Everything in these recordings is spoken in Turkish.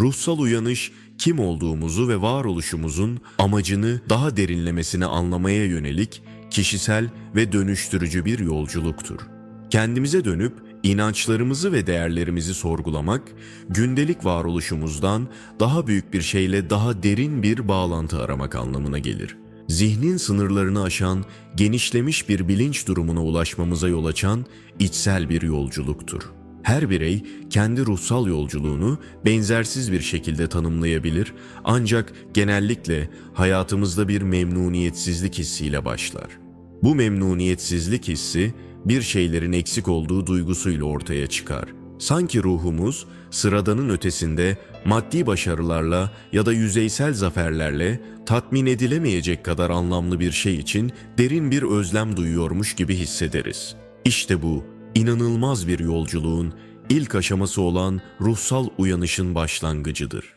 Ruhsal uyanış kim olduğumuzu ve varoluşumuzun amacını daha derinlemesine anlamaya yönelik kişisel ve dönüştürücü bir yolculuktur. Kendimize dönüp inançlarımızı ve değerlerimizi sorgulamak, gündelik varoluşumuzdan daha büyük bir şeyle daha derin bir bağlantı aramak anlamına gelir. Zihnin sınırlarını aşan, genişlemiş bir bilinç durumuna ulaşmamıza yol açan içsel bir yolculuktur. Her birey kendi ruhsal yolculuğunu benzersiz bir şekilde tanımlayabilir ancak genellikle hayatımızda bir memnuniyetsizlik hissiyle başlar. Bu memnuniyetsizlik hissi bir şeylerin eksik olduğu duygusuyla ortaya çıkar. Sanki ruhumuz sıradanın ötesinde maddi başarılarla ya da yüzeysel zaferlerle tatmin edilemeyecek kadar anlamlı bir şey için derin bir özlem duyuyormuş gibi hissederiz. İşte bu inanılmaz bir yolculuğun ilk aşaması olan ruhsal uyanışın başlangıcıdır.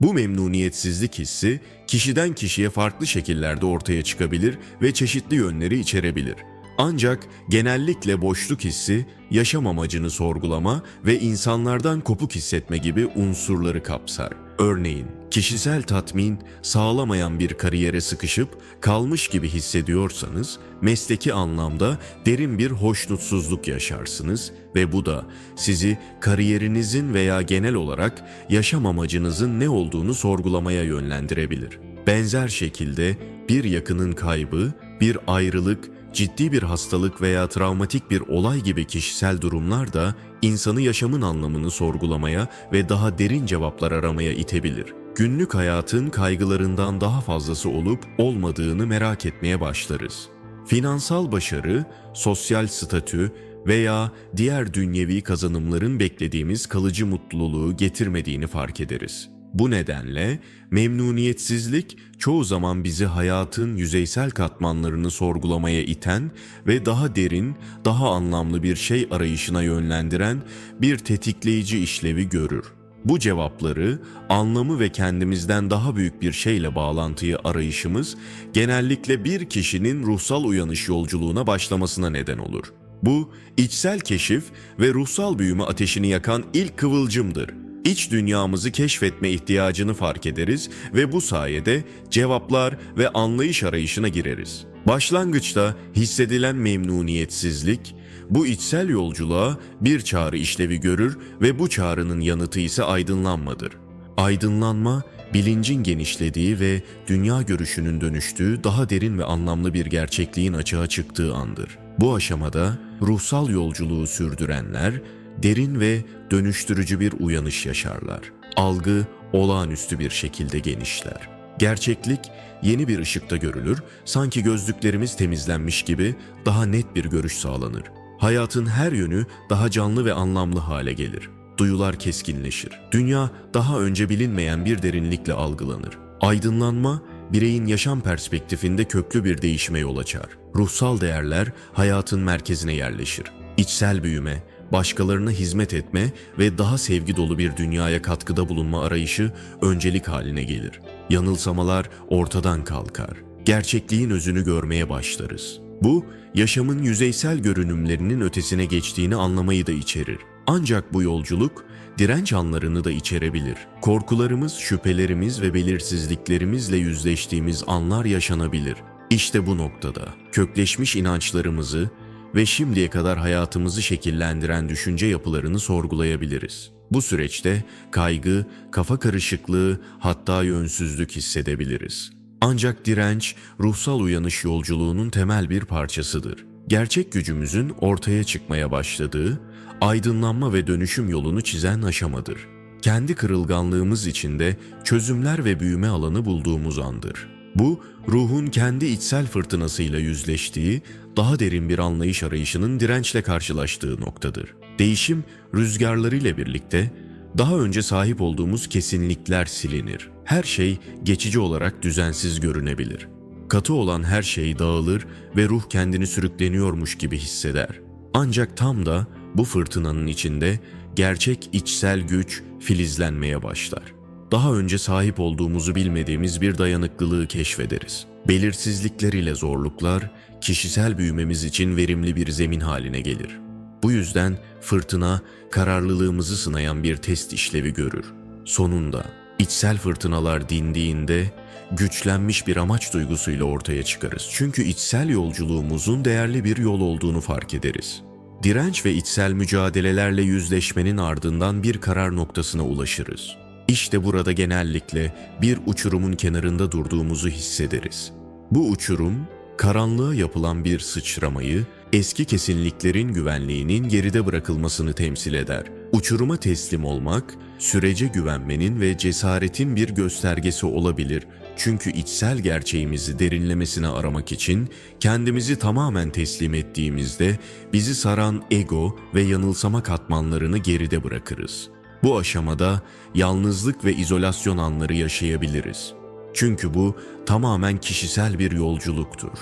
Bu memnuniyetsizlik hissi kişiden kişiye farklı şekillerde ortaya çıkabilir ve çeşitli yönleri içerebilir. Ancak genellikle boşluk hissi, yaşam amacını sorgulama ve insanlardan kopuk hissetme gibi unsurları kapsar. Örneğin, kişisel tatmin sağlamayan bir kariyere sıkışıp kalmış gibi hissediyorsanız, mesleki anlamda derin bir hoşnutsuzluk yaşarsınız ve bu da sizi kariyerinizin veya genel olarak yaşam amacınızın ne olduğunu sorgulamaya yönlendirebilir. Benzer şekilde bir yakının kaybı, bir ayrılık, ciddi bir hastalık veya travmatik bir olay gibi kişisel durumlar da insanı yaşamın anlamını sorgulamaya ve daha derin cevaplar aramaya itebilir. Günlük hayatın kaygılarından daha fazlası olup olmadığını merak etmeye başlarız. Finansal başarı, sosyal statü veya diğer dünyevi kazanımların beklediğimiz kalıcı mutluluğu getirmediğini fark ederiz. Bu nedenle memnuniyetsizlik çoğu zaman bizi hayatın yüzeysel katmanlarını sorgulamaya iten ve daha derin, daha anlamlı bir şey arayışına yönlendiren bir tetikleyici işlevi görür. Bu cevapları, anlamı ve kendimizden daha büyük bir şeyle bağlantıyı arayışımız genellikle bir kişinin ruhsal uyanış yolculuğuna başlamasına neden olur. Bu, içsel keşif ve ruhsal büyüme ateşini yakan ilk kıvılcımdır. İç dünyamızı keşfetme ihtiyacını fark ederiz ve bu sayede cevaplar ve anlayış arayışına gireriz. Başlangıçta hissedilen memnuniyetsizlik, bu içsel yolculuğa bir çağrı işlevi görür ve bu çağrının yanıtı ise aydınlanmadır. Aydınlanma, bilincin genişlediği ve dünya görüşünün dönüştüğü daha derin ve anlamlı bir gerçekliğin açığa çıktığı andır. Bu aşamada ruhsal yolculuğu sürdürenler derin ve dönüştürücü bir uyanış yaşarlar. Algı olağanüstü bir şekilde genişler. Gerçeklik yeni bir ışıkta görülür, sanki gözlüklerimiz temizlenmiş gibi daha net bir görüş sağlanır. Hayatın her yönü daha canlı ve anlamlı hale gelir. Duyular keskinleşir. Dünya daha önce bilinmeyen bir derinlikle algılanır. Aydınlanma bireyin yaşam perspektifinde köklü bir değişime yol açar. Ruhsal değerler hayatın merkezine yerleşir. İçsel büyüme, başkalarına hizmet etme ve daha sevgi dolu bir dünyaya katkıda bulunma arayışı öncelik haline gelir. Yanılsamalar ortadan kalkar. Gerçekliğin özünü görmeye başlarız. Bu, yaşamın yüzeysel görünümlerinin ötesine geçtiğini anlamayı da içerir. Ancak bu yolculuk, direnç anlarını da içerebilir. Korkularımız, şüphelerimiz ve belirsizliklerimizle yüzleştiğimiz anlar yaşanabilir. İşte bu noktada kökleşmiş inançlarımızı ve şimdiye kadar hayatımızı şekillendiren düşünce yapılarını sorgulayabiliriz. Bu süreçte kaygı, kafa karışıklığı, hatta yönsüzlük hissedebiliriz. Ancak direnç, ruhsal uyanış yolculuğunun temel bir parçasıdır. Gerçek gücümüzün ortaya çıkmaya başladığı, aydınlanma ve dönüşüm yolunu çizen aşamadır. Kendi kırılganlığımız içinde çözümler ve büyüme alanı bulduğumuz andır. Bu, ruhun kendi içsel fırtınasıyla yüzleştiği, daha derin bir anlayış arayışının dirençle karşılaştığı noktadır. Değişim rüzgarlarıyla birlikte daha önce sahip olduğumuz kesinlikler silinir. Her şey geçici olarak düzensiz görünebilir. Katı olan her şey dağılır ve ruh kendini sürükleniyormuş gibi hisseder. Ancak tam da bu fırtınanın içinde gerçek içsel güç filizlenmeye başlar. Daha önce sahip olduğumuzu bilmediğimiz bir dayanıklılığı keşfederiz. Belirsizlikler ile zorluklar kişisel büyümemiz için verimli bir zemin haline gelir. Bu yüzden fırtına kararlılığımızı sınayan bir test işlevi görür. Sonunda içsel fırtınalar dindiğinde güçlenmiş bir amaç duygusuyla ortaya çıkarız. Çünkü içsel yolculuğumuzun değerli bir yol olduğunu fark ederiz. Direnç ve içsel mücadelelerle yüzleşmenin ardından bir karar noktasına ulaşırız. İşte burada genellikle bir uçurumun kenarında durduğumuzu hissederiz. Bu uçurum, karanlığa yapılan bir sıçramayı, eski kesinliklerin güvenliğinin geride bırakılmasını temsil eder. Uçuruma teslim olmak, sürece güvenmenin ve cesaretin bir göstergesi olabilir. Çünkü içsel gerçeğimizi derinlemesine aramak için kendimizi tamamen teslim ettiğimizde bizi saran ego ve yanılsama katmanlarını geride bırakırız. Bu aşamada yalnızlık ve izolasyon anları yaşayabiliriz. Çünkü bu tamamen kişisel bir yolculuktur.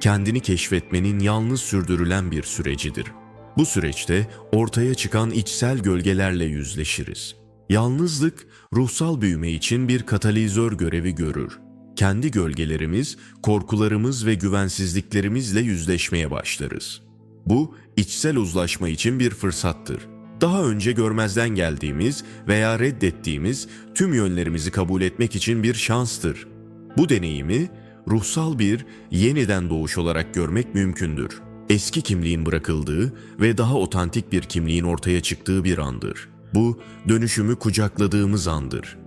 Kendini keşfetmenin yalnız sürdürülen bir sürecidir. Bu süreçte ortaya çıkan içsel gölgelerle yüzleşiriz. Yalnızlık ruhsal büyüme için bir katalizör görevi görür. Kendi gölgelerimiz, korkularımız ve güvensizliklerimizle yüzleşmeye başlarız. Bu içsel uzlaşma için bir fırsattır. Daha önce görmezden geldiğimiz veya reddettiğimiz tüm yönlerimizi kabul etmek için bir şanstır. Bu deneyimi ruhsal bir yeniden doğuş olarak görmek mümkündür. Eski kimliğin bırakıldığı ve daha otantik bir kimliğin ortaya çıktığı bir andır. Bu dönüşümü kucakladığımız andır.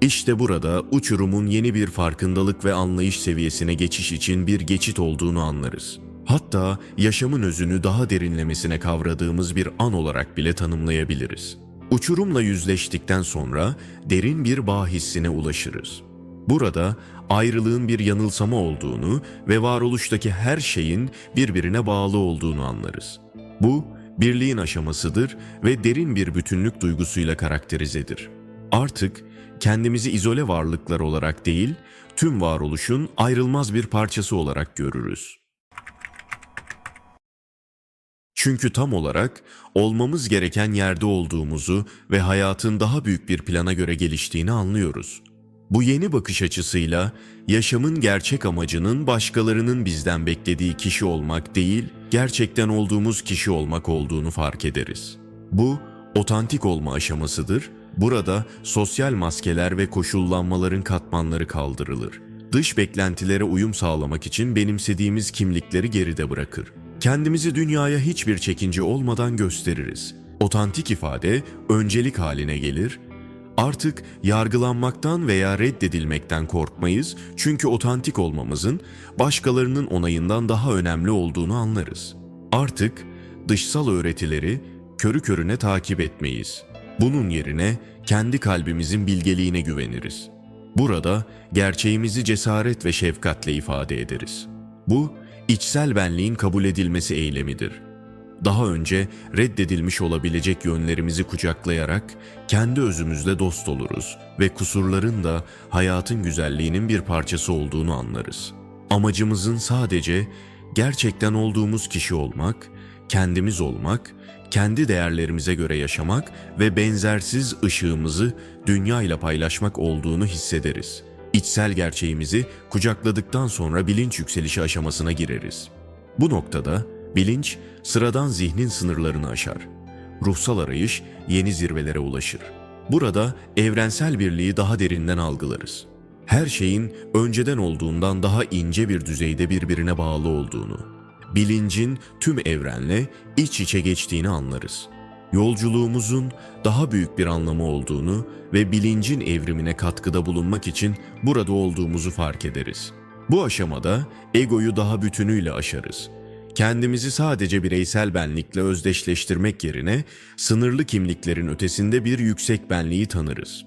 İşte burada uçurumun yeni bir farkındalık ve anlayış seviyesine geçiş için bir geçit olduğunu anlarız. Hatta yaşamın özünü daha derinlemesine kavradığımız bir an olarak bile tanımlayabiliriz. Uçurumla yüzleştikten sonra derin bir bağ hissine ulaşırız. Burada ayrılığın bir yanılsama olduğunu ve varoluştaki her şeyin birbirine bağlı olduğunu anlarız. Bu birliğin aşamasıdır ve derin bir bütünlük duygusuyla karakterizedir. Artık kendimizi izole varlıklar olarak değil, tüm varoluşun ayrılmaz bir parçası olarak görürüz. Çünkü tam olarak olmamız gereken yerde olduğumuzu ve hayatın daha büyük bir plana göre geliştiğini anlıyoruz. Bu yeni bakış açısıyla yaşamın gerçek amacının başkalarının bizden beklediği kişi olmak değil, gerçekten olduğumuz kişi olmak olduğunu fark ederiz. Bu otantik olma aşamasıdır. Burada sosyal maskeler ve koşullanmaların katmanları kaldırılır. Dış beklentilere uyum sağlamak için benimsediğimiz kimlikleri geride bırakır. Kendimizi dünyaya hiçbir çekince olmadan gösteririz. Otantik ifade öncelik haline gelir Artık yargılanmaktan veya reddedilmekten korkmayız çünkü otantik olmamızın başkalarının onayından daha önemli olduğunu anlarız. Artık dışsal öğretileri körü körüne takip etmeyiz. Bunun yerine kendi kalbimizin bilgeliğine güveniriz. Burada gerçeğimizi cesaret ve şefkatle ifade ederiz. Bu içsel benliğin kabul edilmesi eylemidir.'' daha önce reddedilmiş olabilecek yönlerimizi kucaklayarak kendi özümüzle dost oluruz ve kusurların da hayatın güzelliğinin bir parçası olduğunu anlarız. Amacımızın sadece gerçekten olduğumuz kişi olmak, kendimiz olmak, kendi değerlerimize göre yaşamak ve benzersiz ışığımızı dünya ile paylaşmak olduğunu hissederiz. İçsel gerçeğimizi kucakladıktan sonra bilinç yükselişi aşamasına gireriz. Bu noktada Bilinç sıradan zihnin sınırlarını aşar. Ruhsal arayış yeni zirvelere ulaşır. Burada evrensel birliği daha derinden algılarız. Her şeyin önceden olduğundan daha ince bir düzeyde birbirine bağlı olduğunu, bilincin tüm evrenle iç içe geçtiğini anlarız. Yolculuğumuzun daha büyük bir anlamı olduğunu ve bilincin evrimine katkıda bulunmak için burada olduğumuzu fark ederiz. Bu aşamada egoyu daha bütünüyle aşarız kendimizi sadece bireysel benlikle özdeşleştirmek yerine sınırlı kimliklerin ötesinde bir yüksek benliği tanırız.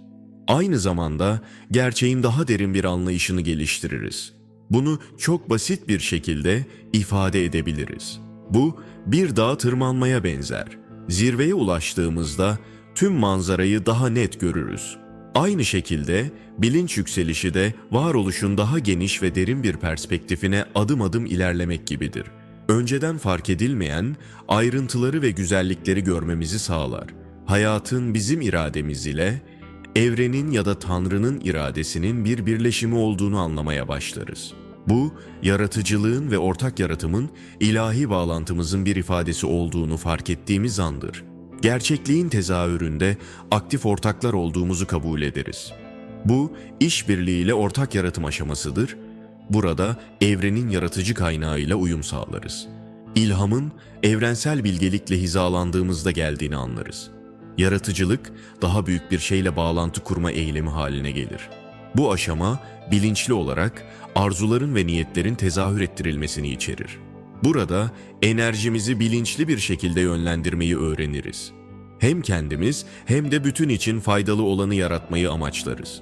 Aynı zamanda gerçeğin daha derin bir anlayışını geliştiririz. Bunu çok basit bir şekilde ifade edebiliriz. Bu bir dağa tırmanmaya benzer. Zirveye ulaştığımızda tüm manzarayı daha net görürüz. Aynı şekilde bilinç yükselişi de varoluşun daha geniş ve derin bir perspektifine adım adım ilerlemek gibidir.'' önceden fark edilmeyen ayrıntıları ve güzellikleri görmemizi sağlar. Hayatın bizim irademiz ile evrenin ya da Tanrı'nın iradesinin bir birleşimi olduğunu anlamaya başlarız. Bu, yaratıcılığın ve ortak yaratımın ilahi bağlantımızın bir ifadesi olduğunu fark ettiğimiz andır. Gerçekliğin tezahüründe aktif ortaklar olduğumuzu kabul ederiz. Bu, işbirliğiyle ortak yaratım aşamasıdır. Burada evrenin yaratıcı kaynağıyla uyum sağlarız. İlhamın evrensel bilgelikle hizalandığımızda geldiğini anlarız. Yaratıcılık daha büyük bir şeyle bağlantı kurma eylemi haline gelir. Bu aşama bilinçli olarak arzuların ve niyetlerin tezahür ettirilmesini içerir. Burada enerjimizi bilinçli bir şekilde yönlendirmeyi öğreniriz. Hem kendimiz hem de bütün için faydalı olanı yaratmayı amaçlarız.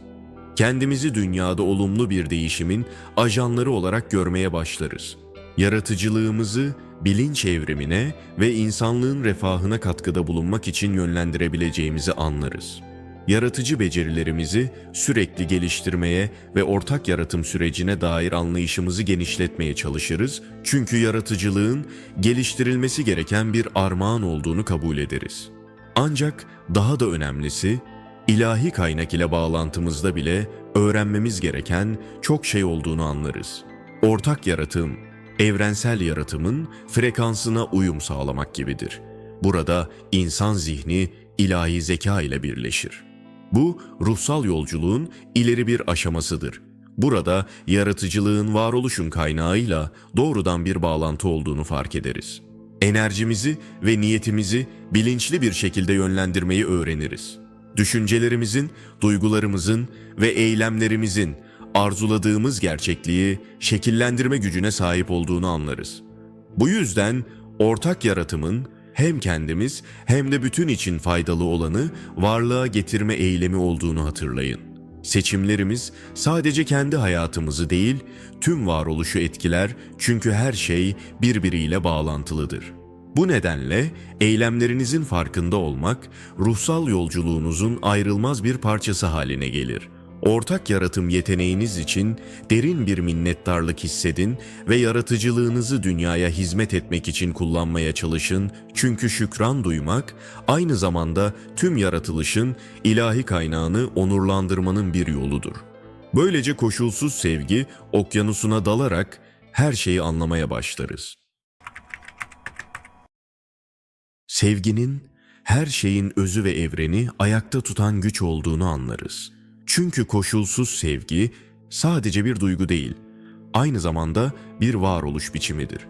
Kendimizi dünyada olumlu bir değişimin ajanları olarak görmeye başlarız. Yaratıcılığımızı bilinç evrimine ve insanlığın refahına katkıda bulunmak için yönlendirebileceğimizi anlarız. Yaratıcı becerilerimizi sürekli geliştirmeye ve ortak yaratım sürecine dair anlayışımızı genişletmeye çalışırız. Çünkü yaratıcılığın geliştirilmesi gereken bir armağan olduğunu kabul ederiz. Ancak daha da önemlisi ilahi kaynak ile bağlantımızda bile öğrenmemiz gereken çok şey olduğunu anlarız. Ortak yaratım, evrensel yaratımın frekansına uyum sağlamak gibidir. Burada insan zihni ilahi zeka ile birleşir. Bu ruhsal yolculuğun ileri bir aşamasıdır. Burada yaratıcılığın varoluşun kaynağıyla doğrudan bir bağlantı olduğunu fark ederiz. Enerjimizi ve niyetimizi bilinçli bir şekilde yönlendirmeyi öğreniriz. Düşüncelerimizin, duygularımızın ve eylemlerimizin arzuladığımız gerçekliği şekillendirme gücüne sahip olduğunu anlarız. Bu yüzden ortak yaratımın hem kendimiz hem de bütün için faydalı olanı varlığa getirme eylemi olduğunu hatırlayın. Seçimlerimiz sadece kendi hayatımızı değil, tüm varoluşu etkiler çünkü her şey birbiriyle bağlantılıdır. Bu nedenle eylemlerinizin farkında olmak, ruhsal yolculuğunuzun ayrılmaz bir parçası haline gelir. Ortak yaratım yeteneğiniz için derin bir minnettarlık hissedin ve yaratıcılığınızı dünyaya hizmet etmek için kullanmaya çalışın. Çünkü şükran duymak aynı zamanda tüm yaratılışın ilahi kaynağını onurlandırmanın bir yoludur. Böylece koşulsuz sevgi okyanusuna dalarak her şeyi anlamaya başlarız. Sevginin her şeyin özü ve evreni ayakta tutan güç olduğunu anlarız. Çünkü koşulsuz sevgi sadece bir duygu değil, aynı zamanda bir varoluş biçimidir.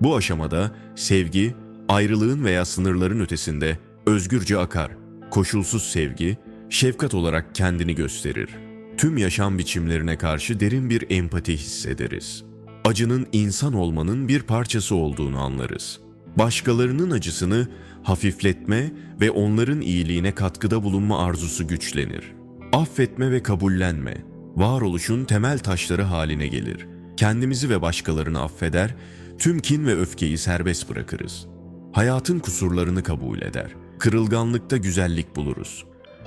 Bu aşamada sevgi ayrılığın veya sınırların ötesinde özgürce akar. Koşulsuz sevgi şefkat olarak kendini gösterir. Tüm yaşam biçimlerine karşı derin bir empati hissederiz. Acının insan olmanın bir parçası olduğunu anlarız. Başkalarının acısını hafifletme ve onların iyiliğine katkıda bulunma arzusu güçlenir. Affetme ve kabullenme, varoluşun temel taşları haline gelir. Kendimizi ve başkalarını affeder, tüm kin ve öfkeyi serbest bırakırız. Hayatın kusurlarını kabul eder. Kırılganlıkta güzellik buluruz.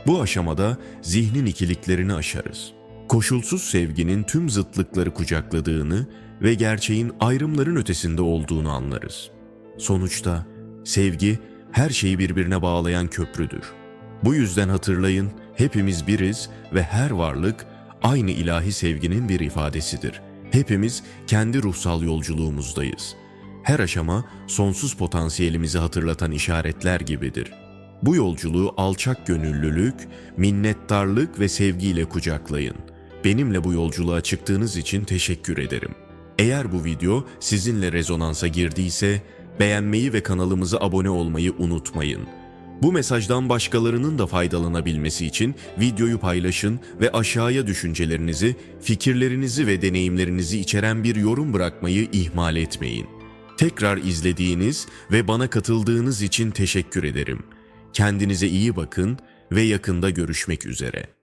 Bu aşamada zihnin ikiliklerini aşarız. Koşulsuz sevginin tüm zıtlıkları kucakladığını ve gerçeğin ayrımların ötesinde olduğunu anlarız. Sonuçta sevgi her şeyi birbirine bağlayan köprüdür. Bu yüzden hatırlayın, hepimiz biriz ve her varlık aynı ilahi sevginin bir ifadesidir. Hepimiz kendi ruhsal yolculuğumuzdayız. Her aşama sonsuz potansiyelimizi hatırlatan işaretler gibidir. Bu yolculuğu alçak gönüllülük, minnettarlık ve sevgiyle kucaklayın. Benimle bu yolculuğa çıktığınız için teşekkür ederim. Eğer bu video sizinle rezonansa girdiyse beğenmeyi ve kanalımıza abone olmayı unutmayın. Bu mesajdan başkalarının da faydalanabilmesi için videoyu paylaşın ve aşağıya düşüncelerinizi, fikirlerinizi ve deneyimlerinizi içeren bir yorum bırakmayı ihmal etmeyin. Tekrar izlediğiniz ve bana katıldığınız için teşekkür ederim. Kendinize iyi bakın ve yakında görüşmek üzere.